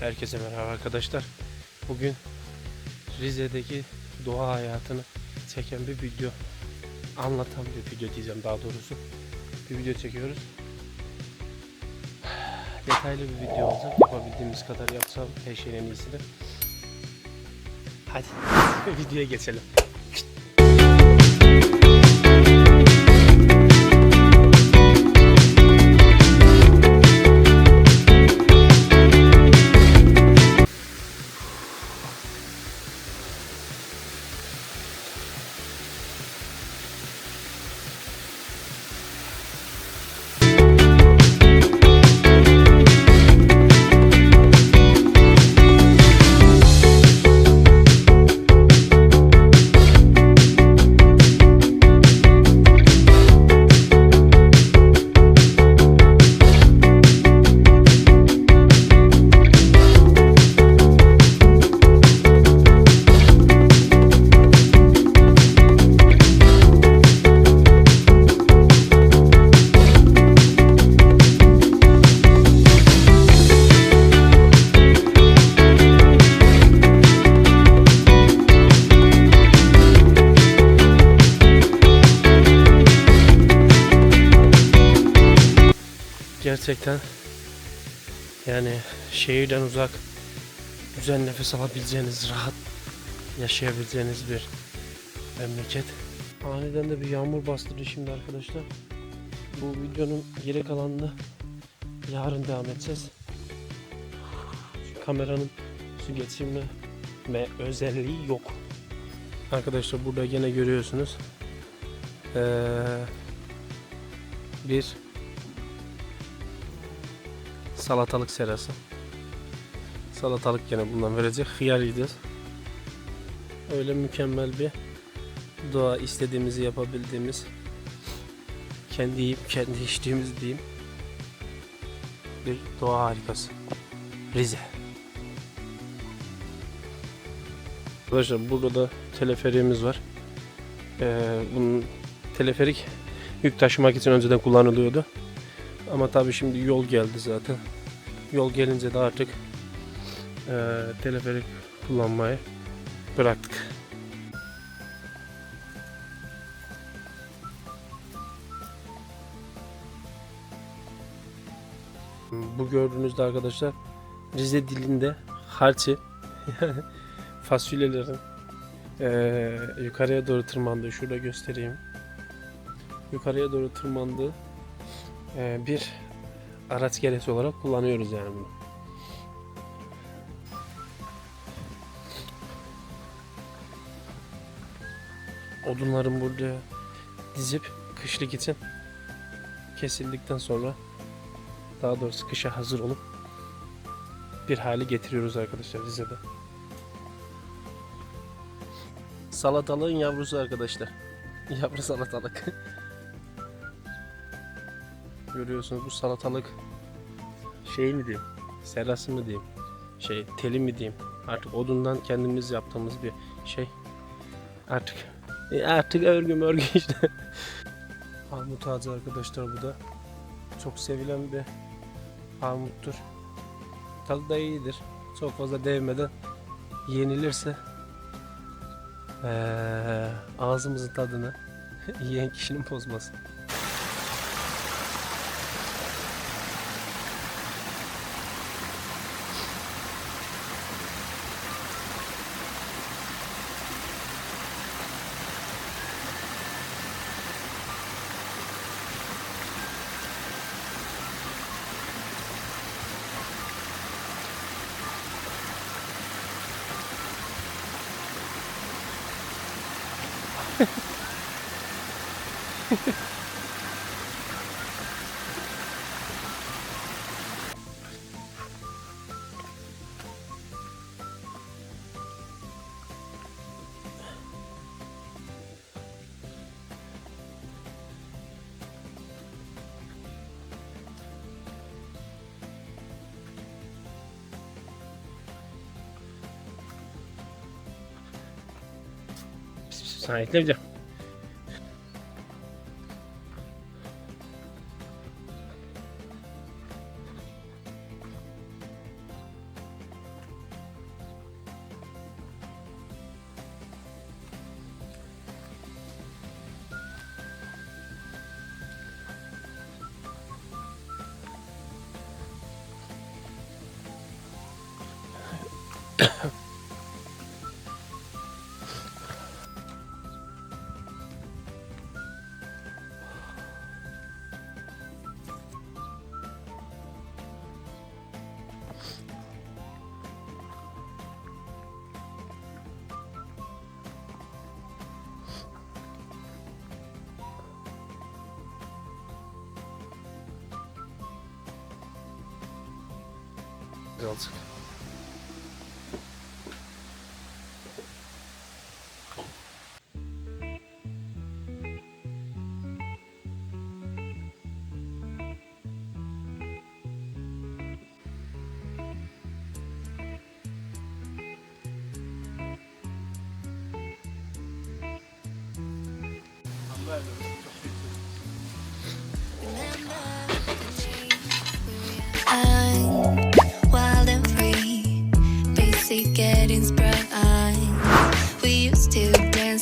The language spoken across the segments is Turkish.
Herkese merhaba arkadaşlar. Bugün Rize'deki doğa hayatını çeken bir video, anlatan bir video diyeceğim daha doğrusu. Bir video çekiyoruz. Detaylı bir video olacak. Yapabildiğimiz kadar yapsam her şeyin en iyisidir. Hadi videoya geçelim. Gerçekten yani şehirden uzak güzel nefes alabileceğiniz, rahat yaşayabileceğiniz bir memleket. Aniden de bir yağmur bastırdı şimdi arkadaşlar. Bu videonun geri kalanını yarın devam edeceğiz. Şu kameranın su geçirme özelliği yok. Arkadaşlar burada yine görüyorsunuz. Ee, bir salatalık serası. Salatalık yine bundan verecek. Hıyar yiyeceğiz. Öyle mükemmel bir doğa istediğimizi yapabildiğimiz kendi yiyip kendi içtiğimiz diyeyim bir doğa harikası. Rize. Arkadaşlar burada da teleferiğimiz var. Ee, bunun teleferik yük taşımak için önceden kullanılıyordu. Ama tabii şimdi yol geldi zaten. Yol gelince de artık eee teleferik kullanmayı bıraktık. Bu gördüğünüzde arkadaşlar Rize dilinde harçı yani fasulyelerin eee, yukarıya doğru tırmandığı şurada göstereyim. Yukarıya doğru tırmandığı bir araç geresi olarak kullanıyoruz yani bunu. Odunların burada dizip kışlık için kesildikten sonra daha doğrusu kışa hazır olup bir hale getiriyoruz arkadaşlar Rize'de. Salatalığın yavrusu arkadaşlar. Yavru salatalık. Görüyorsunuz bu salatalık şey mi diyeyim, serası mı diyeyim, şey teli mi diyeyim. Artık odundan kendimiz yaptığımız bir şey. Artık e, artık örgü örgü işte. Armut ağacı arkadaşlar bu da. Çok sevilen bir armuttur. Tadı da iyidir. Çok fazla değmeden yenilirse eee, ağzımızın tadını yiyen kişinin bozması. Sahipleneceğim. birazcık. Verdim.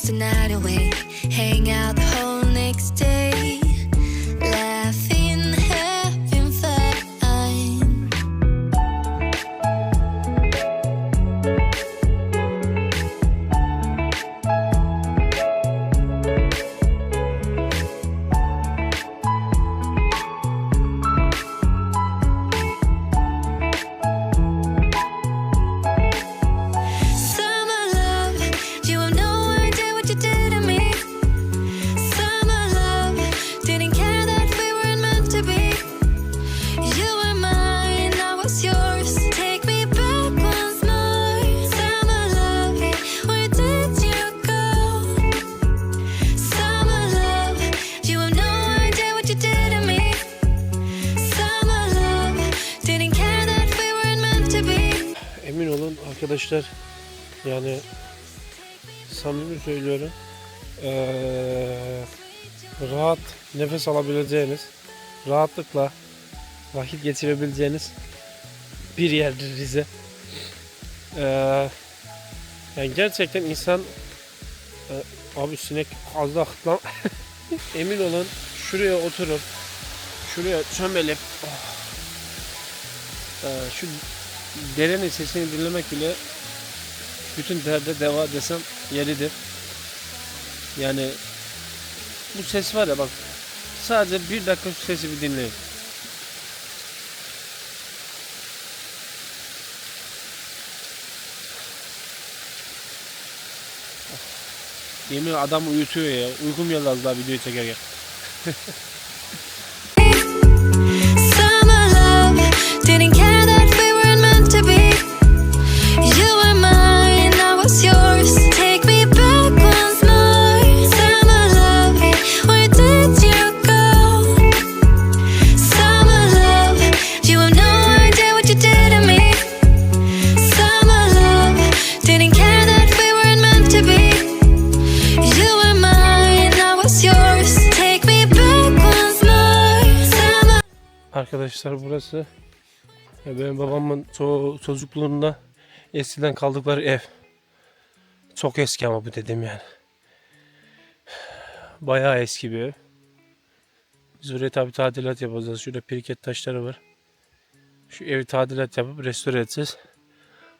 The night away, hang out arkadaşlar yani samimi söylüyorum eee, rahat nefes alabileceğiniz rahatlıkla vakit geçirebileceğiniz bir yerdir Rize. Eee, yani gerçekten insan e, abi sinek az da lan emin olun şuraya oturup şuraya çömelip oh, eee, şu derenin sesini dinlemek bile bütün derde deva desem yeridir. Yani bu ses var ya bak sadece bir dakika şu sesi bir dinleyin. Yemin adam uyutuyor ya. Uykum geldi az daha videoyu çekerken. Arkadaşlar burası e, benim babamın ço- çocukluğunda eskiden kaldıkları ev. Çok eski ama bu dedim yani. Bayağı eski bir ev. Biz buraya tabi tadilat yapacağız. Şurada piriket taşları var. Şu evi tadilat yapıp restore edeceğiz.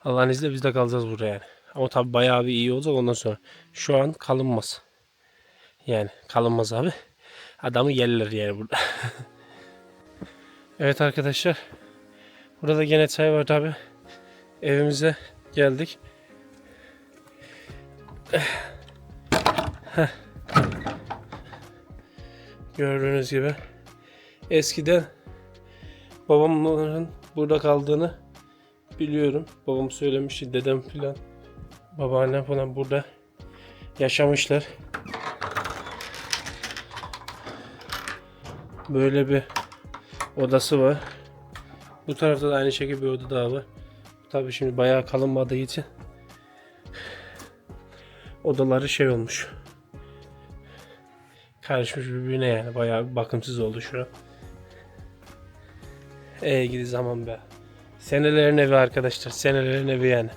Allah'ın izniyle biz de kalacağız buraya yani. Ama tabi bayağı bir iyi olacak ondan sonra. Şu an kalınmaz. Yani kalınmaz abi. Adamı yerler yani burada. Evet arkadaşlar. Burada gene çay var tabi. Evimize geldik. Gördüğünüz gibi. Eskiden babamların burada kaldığını biliyorum. Babam söylemişti. Dedem filan. Babaannem falan burada yaşamışlar. Böyle bir odası var. Bu tarafta da aynı şekilde bir oda daha var. Tabii şimdi bayağı kalınmadığı için odaları şey olmuş. Karışmış birbirine yani bayağı bakımsız oldu şu an. Ey gidi zaman be. Senelerin evi arkadaşlar. Senelerin evi yani.